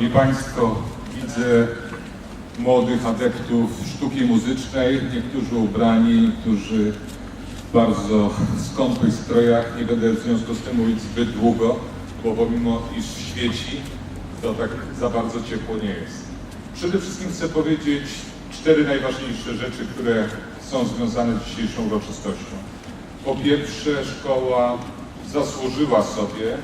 Szanowni Państwo, widzę młodych adeptów sztuki muzycznej, niektórzy ubrani, niektórzy w bardzo skąpych strojach. Nie będę w związku z tym mówić zbyt długo, bo pomimo iż świeci, to tak za bardzo ciepło nie jest. Przede wszystkim chcę powiedzieć cztery najważniejsze rzeczy, które są związane z dzisiejszą uroczystością. Po pierwsze, szkoła zasłużyła sobie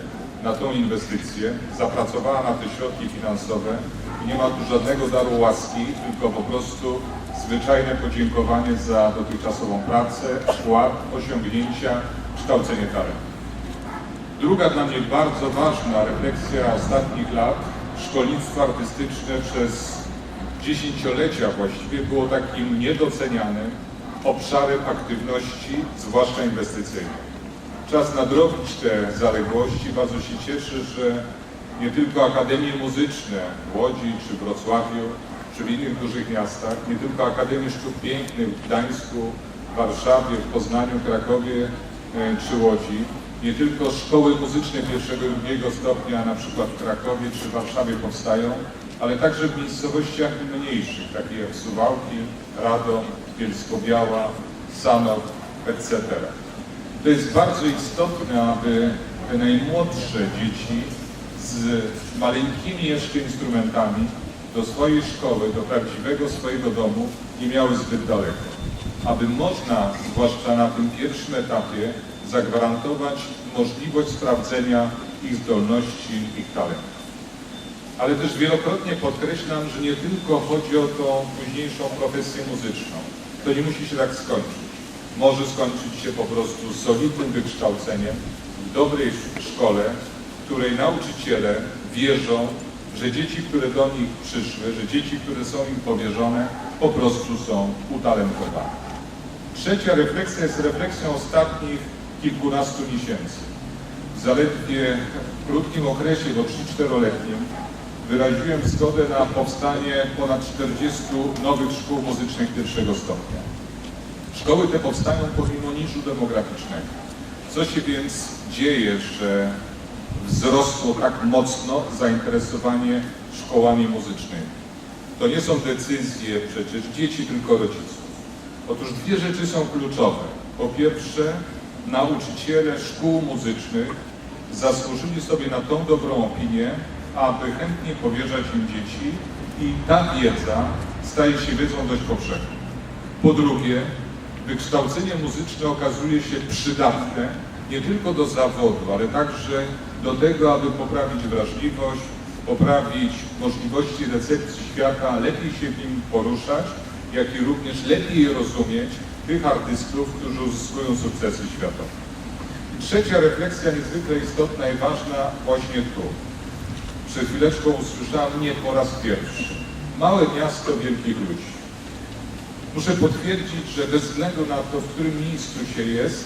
na tą inwestycję, zapracowała na te środki finansowe i nie ma tu żadnego daru łaski, tylko po prostu zwyczajne podziękowanie za dotychczasową pracę, wkład, osiągnięcia, kształcenie talentów. Druga dla mnie bardzo ważna refleksja ostatnich lat, szkolnictwo artystyczne przez dziesięciolecia właściwie było takim niedocenianym obszarem aktywności, zwłaszcza inwestycyjnej. Czas nadrobić te zaległości. Bardzo się cieszę, że nie tylko akademie muzyczne w Łodzi czy Wrocławiu, czy w innych dużych miastach, nie tylko Akademie Sztuk Pięknych w Gdańsku, Warszawie, w Poznaniu, Krakowie e, czy Łodzi, nie tylko szkoły muzyczne pierwszego i drugiego stopnia, na przykład w Krakowie czy w Warszawie powstają, ale także w miejscowościach mniejszych, takich jak Suwałki, Radom, Bielsko-Biała, Sanok, etc. To jest bardzo istotne, aby te najmłodsze dzieci z maleńkimi jeszcze instrumentami do swojej szkoły, do prawdziwego swojego domu nie miały zbyt daleko. Aby można, zwłaszcza na tym pierwszym etapie, zagwarantować możliwość sprawdzenia ich zdolności, ich talentów. Ale też wielokrotnie podkreślam, że nie tylko chodzi o tą późniejszą profesję muzyczną. To nie musi się tak skończyć. Może skończyć się po prostu solidnym wykształceniem w dobrej szkole, w której nauczyciele wierzą, że dzieci, które do nich przyszły, że dzieci, które są im powierzone, po prostu są utalentowane. Trzecia refleksja jest refleksją ostatnich kilkunastu miesięcy. W krótkim okresie, bo 3-4-letnim, wyraziłem zgodę na powstanie ponad 40 nowych szkół muzycznych pierwszego stopnia. Szkoły te powstają pomimo niżu demograficznego. Co się więc dzieje, że wzrosło tak mocno zainteresowanie szkołami muzycznymi? To nie są decyzje przecież dzieci, tylko rodziców. Otóż dwie rzeczy są kluczowe. Po pierwsze, nauczyciele szkół muzycznych zasłużyli sobie na tą dobrą opinię, aby chętnie powierzać im dzieci i ta wiedza staje się wiedzą dość powszechną. Po drugie, wykształcenie muzyczne okazuje się przydatne nie tylko do zawodu, ale także do tego, aby poprawić wrażliwość, poprawić możliwości recepcji świata, lepiej się w nim poruszać, jak i również lepiej rozumieć tych artystów, którzy uzyskują sukcesy światowe. I trzecia refleksja niezwykle istotna i ważna właśnie tu. Przed chwileczką usłyszałem nie po raz pierwszy. Małe miasto wielkich ludzi. Muszę potwierdzić, że bez względu na to, w którym miejscu się jest,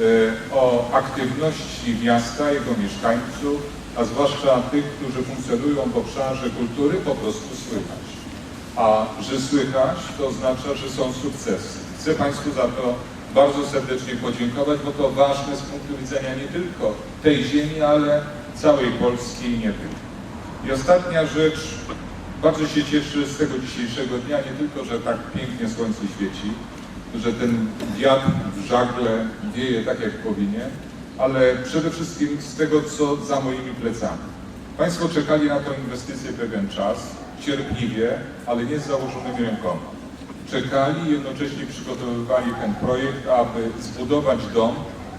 e, o aktywności miasta, jego mieszkańców, a zwłaszcza tych, którzy funkcjonują w obszarze kultury, po prostu słychać. A że słychać, to oznacza, że są sukcesy. Chcę Państwu za to bardzo serdecznie podziękować, bo to ważne z punktu widzenia nie tylko tej ziemi, ale całej Polski i nie tylko. I ostatnia rzecz, bardzo się cieszę z tego dzisiejszego dnia, nie tylko, że tak pięknie słońce świeci, że ten wiatr w żagle wieje tak, jak powinien, ale przede wszystkim z tego, co za moimi plecami. Państwo czekali na tę inwestycję pewien czas, cierpliwie, ale nie z założonymi rękoma. Czekali i jednocześnie przygotowywali ten projekt, aby zbudować dom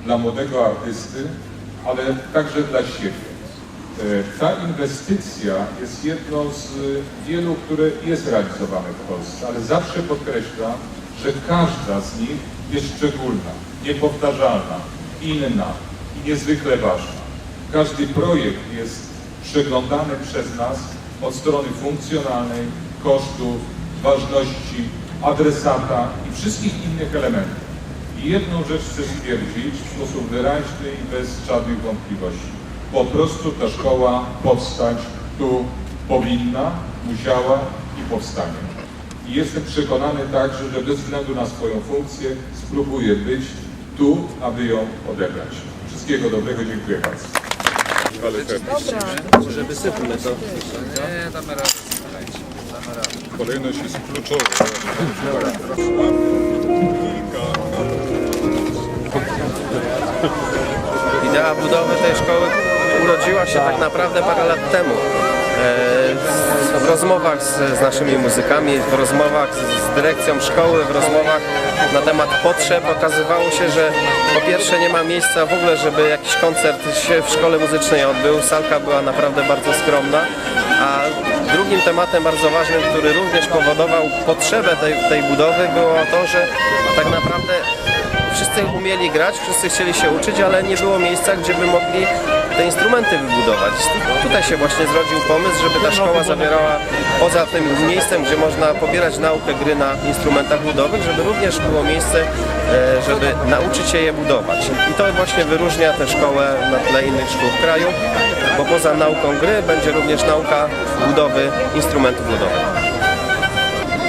dla młodego artysty, ale także dla siebie. E, Ta inwestycja jest jedną z wielu, które jest realizowane w Polsce, ale zawsze podkreślam, że każda z nich jest szczególna, niepowtarzalna, inna i niezwykle ważna. Każdy projekt jest przeglądany przez nas od strony funkcjonalnej, kosztów, ważności, adresata i wszystkich innych elementów. I jedną rzecz chcę stwierdzić w sposób wyraźny i bez żadnych wątpliwości. Po prostu ta szkoła powstać tu powinna, musiała i powstanie. I jestem przekonany także, że bez względu na swoją funkcję spróbuję być tu, aby ją odebrać. Wszystkiego dobrego, dziękuję bardzo. Może wysypmy to. Nie, damy radę, słuchajcie. Damy radę. kolejność jest kluczowa. Idea budowy tej szkoły urodziła się tak naprawdę parę lat temu. E, W rozmowach z, z naszymi muzykami, w rozmowach z, dyrekcją szkoły, w rozmowach na temat potrzeb okazywało się, że po pierwsze nie ma miejsca w ogóle, żeby jakiś koncert się w szkole muzycznej odbył. Salka była naprawdę bardzo skromna. A drugim tematem bardzo ważnym, który również powodował potrzebę tej, tej budowy było to, że tak naprawdę wszyscy umieli grać, wszyscy chcieli się uczyć, ale nie było miejsca, gdzie by mogli te instrumenty wybudować. Tutaj się właśnie zrodził pomysł, żeby ta szkoła zawierała poza tym miejscem, gdzie można pobierać naukę gry na instrumentach ludowych, żeby również było miejsce, e, żeby nauczyć się je budować. I to właśnie wyróżnia tę szkołę na tle innych szkół w kraju, bo poza nauką gry będzie również nauka budowy instrumentów ludowych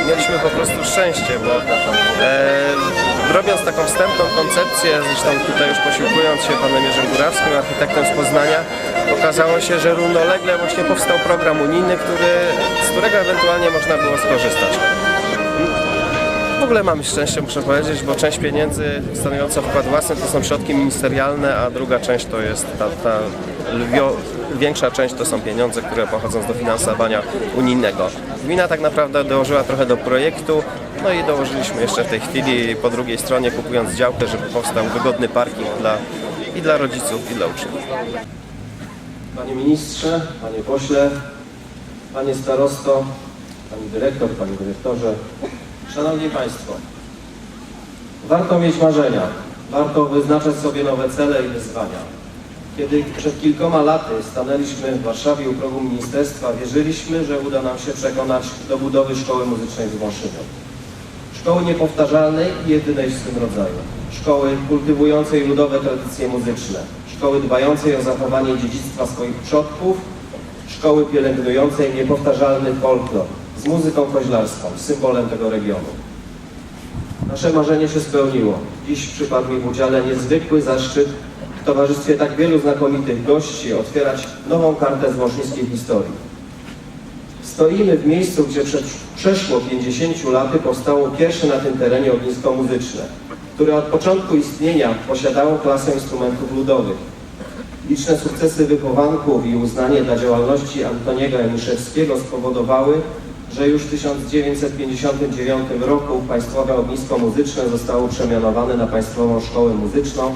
mieliśmy po prostu szczęście, bo e, robiąc taką wstępną koncepcję, zresztą tutaj już posiłkując się panem Jerzym Górawskim, architektem z Poznania, okazało się, że równolegle właśnie powstał program unijny, który, z którego ewentualnie można było skorzystać. W ogóle mamy szczęście, muszę powiedzieć, bo część pieniędzy stanowiąca wkład własny to są środki ministerialne, a druga część to jest ta, ta lwio, większa część to są pieniądze, które pochodzą z dofinansowania unijnego. Gmina tak naprawdę dołożyła trochę do projektu, no i dołożyliśmy jeszcze w tej chwili po drugiej stronie kupując działkę, żeby powstał wygodny parking dla, i dla rodziców, i dla uczniów. Panie Ministrze, Panie Pośle, Panie Starosto, Pani Dyrektor, Panie Dyrektorze, Szanowni Państwo, warto mieć marzenia, warto wyznaczać sobie nowe cele i wyzwania. Kiedy przed kilkoma laty stanęliśmy w Warszawie u progu ministerstwa, wierzyliśmy, że uda nam się przekonać do budowy szkoły muzycznej w Wąszyniu. Szkoły niepowtarzalnej i jedynej w swym rodzaju. Szkoły kultywującej ludowe tradycje muzyczne. Szkoły dbającej o zachowanie dziedzictwa swoich przodków. Szkoły pielęgnującej niepowtarzalny folklor muzyką koźlarską, symbolem tego regionu. Nasze marzenie się spełniło. Dziś przypadł mi w udziale niezwykły zaszczyt w towarzystwie tak wielu znakomitych gości otwierać nową kartę z wążnickiej historii. Stoimy w miejscu, gdzie przed przeszło 50 laty powstało pierwsze na tym terenie ognisko muzyczne, które od początku istnienia posiadało klasę instrumentów ludowych. Liczne sukcesy wychowanków i uznanie dla działalności Antoniego Janiszewskiego spowodowały, że już w 1959 roku Państwowe Ognisko Muzyczne zostało przemianowane na Państwową Szkołę Muzyczną,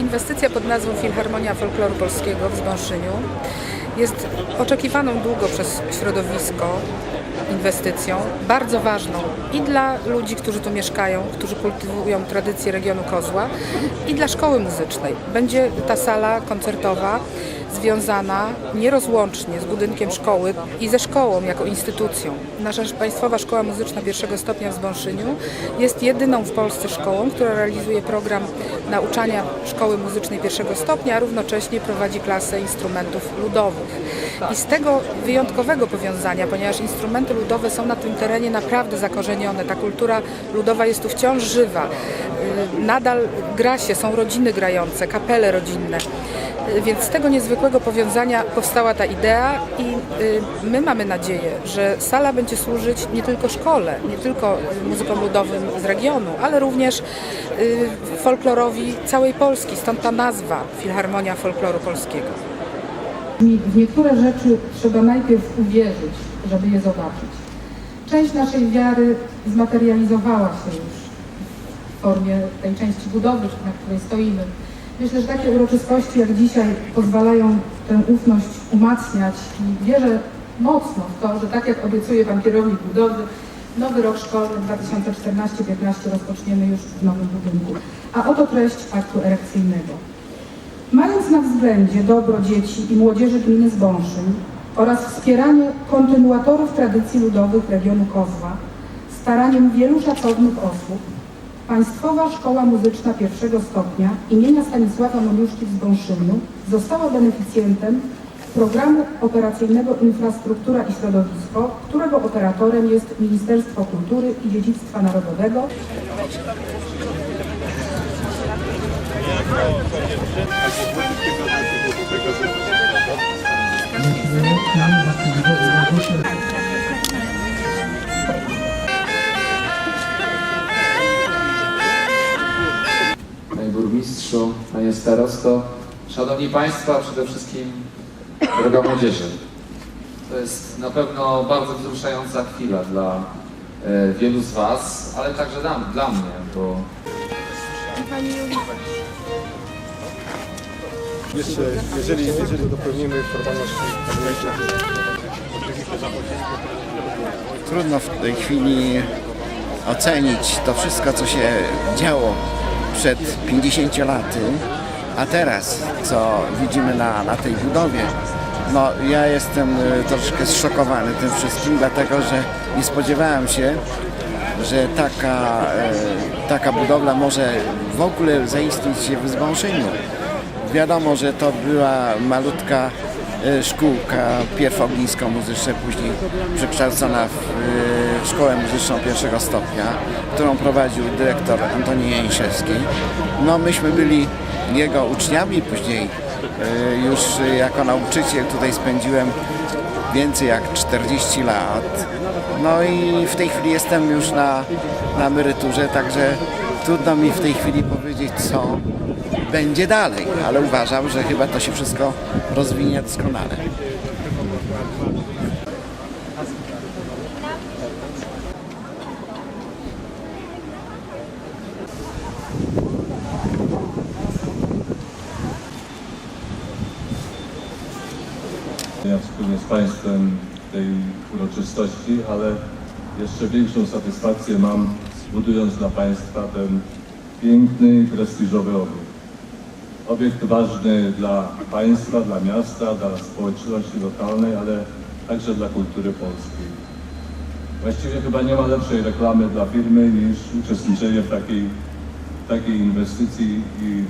Inwestycja pod nazwą Filharmonia Folkloru Polskiego w Zbąszyniu jest oczekiwaną długo przez środowisko inwestycją, bardzo ważną i dla ludzi, którzy tu mieszkają, którzy kultywują tradycje regionu Kozła i dla szkoły muzycznej. Będzie ta sala koncertowa związana nierozłącznie z budynkiem szkoły i ze szkołą jako instytucją. Nasza Państwowa Szkoła Muzyczna pierwszego stopnia w Zbąszyniu jest jedyną w Polsce szkołą, która realizuje program nauczania szkoły muzycznej pierwszego stopnia, a równocześnie prowadzi klasę instrumentów ludowych. I z tego wyjątkowego powiązania, ponieważ instrumenty ludowe są na tym terenie naprawdę zakorzenione, ta kultura ludowa jest tu wciąż żywa, y, nadal gra się, są rodziny grające, kapele rodzinne. Więc z tego niezwykłego powiązania powstała ta idea i y, my mamy nadzieję, że sala będzie służyć nie tylko szkole, nie tylko y, muzykom ludowym z regionu, ale również y, folklorowi całej Polski, stąd ta nazwa Filharmonia Folkloru Polskiego. W niektóre rzeczy trzeba najpierw uwierzyć, żeby je zobaczyć. Część naszej wiary zmaterializowała się już w formie tej części budowy, na której stoimy. Myślę, że takie uroczystości jak dzisiaj pozwalają tę ufność umacniać i wierzę mocno w to, że tak jak obiecuje Pan kierownik budowy, nowy rok szkolny 2014-15 rozpoczniemy już w nowym budynku. A oto treść aktu erekcyjnego. Mając na względzie dobro dzieci i młodzieży gminy Zbąszyn oraz wspieranie kontynuatorów tradycji ludowych regionu Kozła, staraniem wielu szacownych osób, Państwowa Szkoła Muzyczna pierwszego stopnia imienia Stanisława Moniuszki w Zbąszyniu została beneficjentem programu operacyjnego Infrastruktura i Środowisko, którego operatorem jest Ministerstwo Kultury i Dziedzictwa Narodowego Panie Starosto, Szanowni Państwo, przede wszystkim droga młodzieży. To jest na pewno bardzo wzruszająca chwila dla e, wielu z Was, ale także dla, dla mnie, bo Jeszcze, jeżeli, jeżeli dopełnimy formalności Trudno w tej chwili ocenić to wszystko, co się działo przed 50 laty, a teraz, co widzimy na, na tej budowie. No, ja jestem y, troszkę zszokowany tym wszystkim, dlatego że nie spodziewałem się, że taka, e, taka budowla może w ogóle zaistnieć w Zbąszyniu. Wiadomo, że to była malutka e, szkółka, pierw ognisko-muzyczne, później przekształcona w e, szkołę muzyczną pierwszego stopnia, którą prowadził dyrektor Antoni Jańszewski. No myśmy byli jego uczniami, później e, już jako nauczyciel tutaj spędziłem więcej jak 40 lat. No i w tej chwili jestem już na, na emeryturze, także trudno mi w tej chwili powiedzieć, co będzie dalej, ale uważam, że chyba to się wszystko rozwinie doskonale. Ja wspólnie z Państwem tej uroczystości, ale jeszcze większą satysfakcję mam budując dla Państwa ten piękny prestiżowy obiekt. Obiekt ważny dla Państwa, dla miasta, dla społeczności lokalnej, ale także dla kultury polskiej. Właściwie chyba nie ma lepszej reklamy dla firmy niż uczestniczenie w takiej, takiej inwestycji i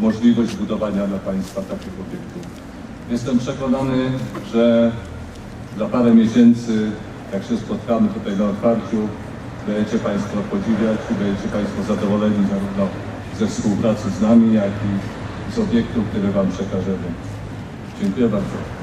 możliwość budowania dla Państwa takich obiektów. Jestem przekonany, że za parę miesięcy, jak się spotkamy tutaj na otwarciu, będziecie Państwo podziwiać i będziecie Państwo zadowoleni zarówno ze współpracy z nami, jak i z obiektów, które Wam przekażemy. Dziękuję bardzo.